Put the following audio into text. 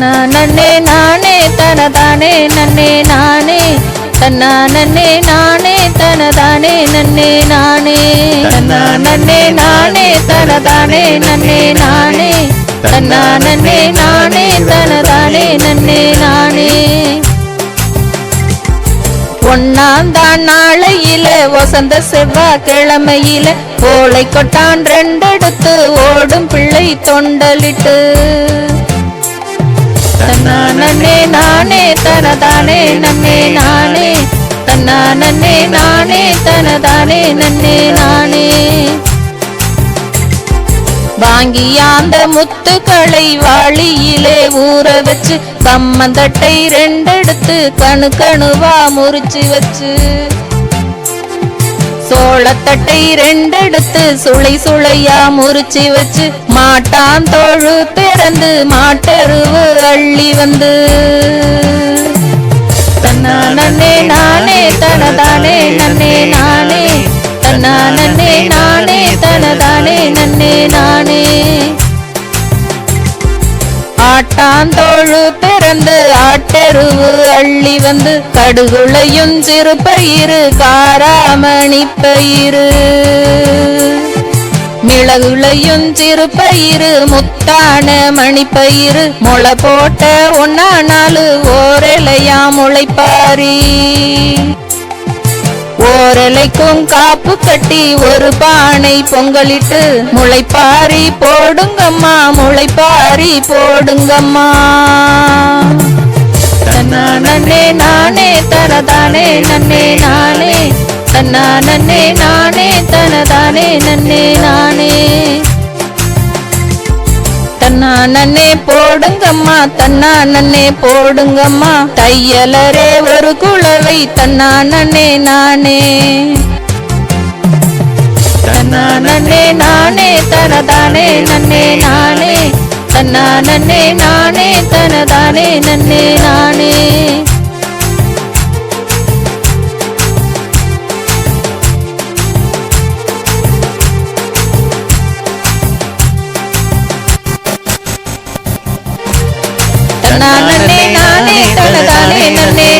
தன்னா நன்னே நானே தனதானே நன்னே நானே. தன்னா நன்னே நானே தனதானே நன்னே நானே. தன்னா நன்னே நானே தனதானே நன்னே நானே. தன்னா நன்னே நானே தனதானே நன்னே நானே. ஒன்னாம் தான் நாளையில வசந்த செவ்வாய் கிழமையில. கோளை கொட்டான் ரெண்டெடுத்து ஓடும் பிள்ளை தொண்டலிட்டு. தன்னா நன்னே நானே தனதானே நன்னே நானே. தன்னா நன்னே நானே தனதானே நன்னே நானே. வாங்கியாந்த முத்துக்களை வாளியிலே ஊற வச்சு கம்மந்தட்டை ரெண்டெடுத்து கணு கணுவா முறிச்சு வச்சு. சோளத்தட்டை ரெண்டெடுத்து சுளை சுளையா முறிச்சு வச்சு மாட்டான் தோழு திறந்து மாட்டெருவு அள்ளி வந்து. ஆட்டாந்தோழு பிறந்து ஆட்டெருவு அள்ளி வந்து கடுகுளையும் சிறு பயிறு காராமணி பயிறு. மிளகுளையும் சிறு பயிறு முத்தான மணிப்பயிறு முளை போட்ட ஒன்னா நாலு ஓரலையா முளைப்பாரி. ஓரலைக்கும் காப்பு கட்டி ஒரு பானை பொங்கலிட்டு முளைப்பாரி போடுங்கம்மா முளைப்பாரி போடுங்கம்மா. தன்னா நன்னே நானே தனதானே நன்னே நானே. தன்னா நன்னே நானே தனதானே நன்னே நானே. நன்னே போடுங்கம்மா தன்னா நன்னே போடுங்கம்மா. தையலரே ஒரு குழவை தன்னா நன்னே நானே. தன்னா நன்னே நானே தனதானே நன்னே நானே. தன்னா நன்னே நானே தனதானே நன்னே நானே. தன்னா நானே தனதானே நன்னே